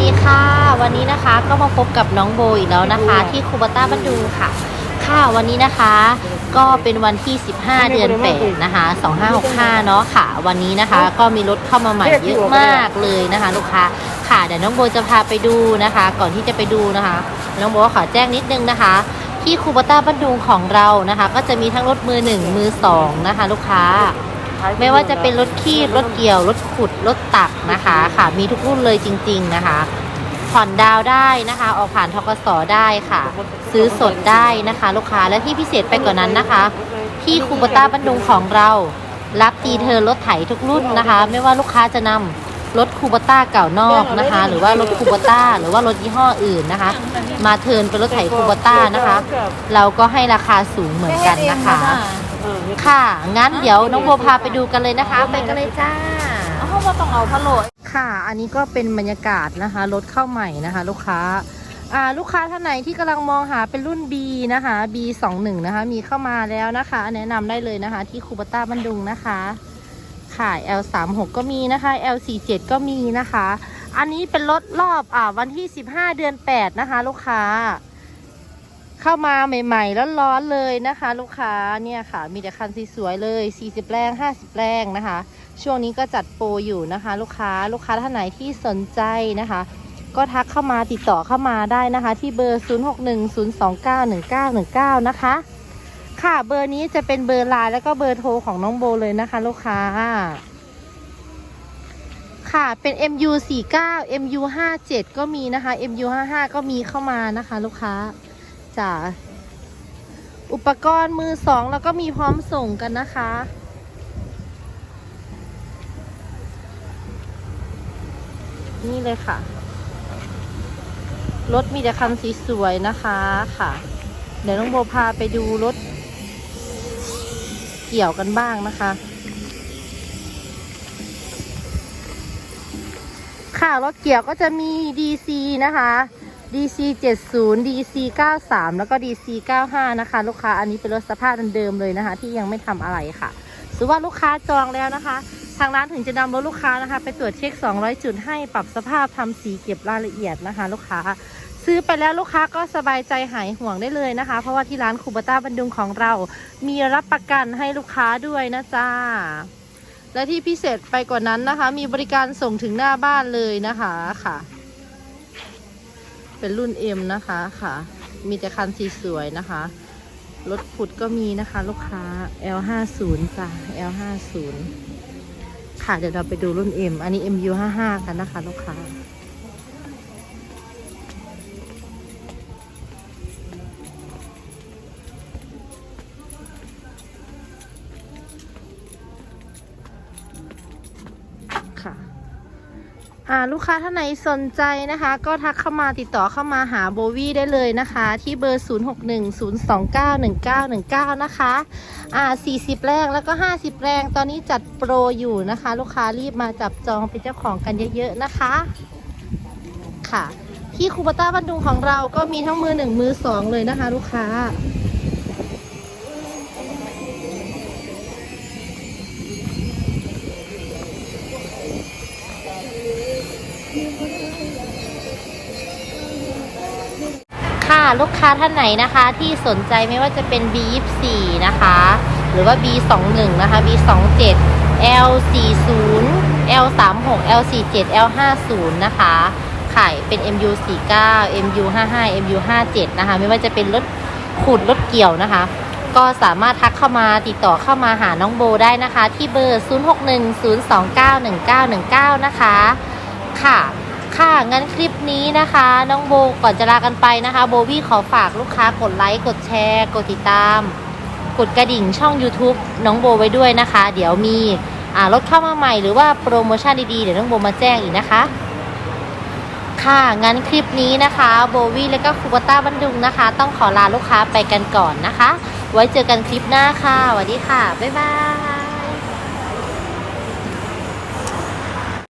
ดีค่ะ วันนี้นะคะก็มาพบกับน้องโบอีกแล้วนะคะ ที่คูบาต้าบันดูค่ะ ค่ะวันนี้นะคะ ก็เป็นวันที่ 15 เดือน8นะคะ2565เนาะค่ะ วันนี้นะคะ ก็มีรถเข้ามาใหม่เยอะมากเลยนะคะ ลูกค้าค่ะเดี๋ยวน้องโบจะพาไปดูนะคะ ก่อนที่จะไปดูนะคะ น้องโบขอแจ้งนิดนึงนะคะที่คูบาต้าบันดูของเรานะคะ ก็จะมีทั้งรถมือหนึ่งมือสองนะคะ ลูกค้า ไม่ว่าจะเป็นรถคีบรถเกี่ยว รถขุด รถตักนะคะ ค่ะ มีทุกรุ่นเลยจริง ๆนะคะ ผ่อนดาวได้นะคะ ออกผ่านทกสได้ค่ะ ซื้อสดได้นะคะ ลูกค้าและที่พิเศษไปกว่านั้นนะคะ ที่คูบต้าบันดุงของเรา รับตีเธอรถไถทุกรุ่นนะคะ ไม่ว่าลูกค้าจะนำรถคูบต้าเก่านอกนะคะ หรือว่ารถคูบต้าหรือว่ารถยี่ห้ออื่นนะคะ มาเทิร์นเป็นรถไถคูบต้านะคะ เราก็ให้ราคาสูงเหมือนกันนะคะ ค่ะ งั้นเดี๋ยวน้องโบพาไปดูกันเลยนะคะ ไปกันเลยจ้าเอาเข้ามาต้องเอาพะโหลดค่ะ อันนี้ก็เป็นบรรยากาศนะคะรถเข้าใหม่นะคะ ลูกค้าอ่าลูกค้าท่านไหนที่กำลังมองหาเป็นรุ่น B นะคะ B21 นะคะ มีเข้ามาแล้วนะคะ แนะนำได้เลยนะคะ ที่คูบต้าบันดุงนะคะค่ะ L36 ก็มีนะคะ L47 ก็มีนะคะ อันนี้เป็นรถรอบอ่าวันที่ 15 เดือน 8 นะคะ ลูกค้า เข้ามาใหม่ๆแล้วร้อนๆเลยนะคะ ลูกค้าเนี่ยค่ะ มีแต่คันสวยๆเลย 40 แรง 50 แรงนะคะ ช่วงนี้ก็จัดโปรอยู่นะคะ ลูกค้าลูกค้าท่านไหนที่สนใจนะคะ ก็ทักเข้ามาติดต่อเข้ามาได้นะคะ ที่เบอร์ 0610291919 นะคะ ค่ะเบอร์นี้จะเป็นเบอร์ไลน์แล้วก็เบอร์โทรของน้องโบเลยนะคะ ลูกค้าค่ะเป็น MU 49 MU 57ก็มีนะคะ MU 55ก็มีเข้ามานะคะ ลูกค้า จ้ะอุปกรณ์มือสองแล้วก็มีพร้อมส่งกันนะคะ นี่เลยค่ะ รถมีแต่คันสีสวยนะคะค่ะ เดี๋ยวน้องโบพาไปดูรถ เกี่ยวกันบ้างนะคะค่ะรถเกี่ยวก็จะมี DC นะคะ DC 70 DC 93 แล้วก็ DC 95 นะคะ ลูกค้าอันนี้เป็นรถสภาพเดิมเลยนะคะ ที่ยังไม่ทำอะไรค่ะสมมติว่าลูกค้าจองแล้วนะคะ ทางร้านถึงจะนำรถลูกค้านะคะ ไปตรวจเช็ค 200 จุดให้ปรับสภาพทำสีเก็บรายละเอียดนะคะ ลูกค้าซื้อไปแล้วลูกค้าก็สบายใจหายห่วงได้เลยนะคะ เพราะว่าที่ร้านคูบต้าบันดุงของเรา มีรับประกันให้ลูกค้าด้วยนะจ๊ะและที่พิเศษไปกว่านั้นนะคะ มีบริการส่งถึงหน้าบ้านเลยนะคะค่ะ เป็นรุ่น M นะคะค่ะ มีแต่คันสีสวยนะคะ รถขุดก็มีนะคะ ลูกค้า L50 จ้ะ L50 ค่ะเดี๋ยวเราไปดูรุ่น M อันนี้ MU55 กันนะคะ ลูกค้า อ่าลูกค้าท่านไหนสนใจนะคะ ก็ทักเข้ามาติดต่อเข้ามาหาโบวี่ได้เลยนะคะ ที่เบอร์ 0610291919 นะคะอ่า40 แรงแล้วก็ 50 แรงตอนนี้จัดโปรอยู่นะคะ ลูกค้ารีบมาจับจองเป็นเจ้าของกันเยอะๆนะคะ ค่ะ ที่คูบต้าบันดุงของเราก็มีทั้งมือหนึ่งมือสองเลยนะคะ ลูกค้า ลูกค้าท่านไหนนะคะ ที่สนใจไม่ว่าจะเป็น B24 นะคะ หรือว่า B21 นะคะ B27 L40 L36 L47 L50 นะคะขายเป็น MU49 MU55 MU57 นะคะ ไม่ว่าจะเป็นรถขุดรถเกี่ยวนะคะ ก็สามารถทักเข้ามาติดต่อเข้ามาหาน้องโบได้นะคะ ที่เบอร์ 0610291919 นะคะ ค่ะ ค่ะ งั้นคลิปนี้นะคะ น้องโบก่อนจะลากันไปนะคะ โบวี่ขอฝากลูกค้ากดไลค์ กดแชร์ กดติดตาม กดกระดิ่งช่อง YouTube น้องโบไว้ด้วยนะคะ เดี๋ยวมีรถเข้ามาใหม่หรือว่าโปรโมชั่นดีๆ เดี๋ยวน้องโบมาแจ้งอีกนะคะ ค่ะ งั้นคลิปนี้นะคะ โบวี่และก็คูบต้าบันดุงนะคะ ต้องขอลาลูกค้าไปกันก่อนนะคะ ไว้เจอกันคลิปหน้าค่ะสวัสดีค่ะ บ๊ายบาย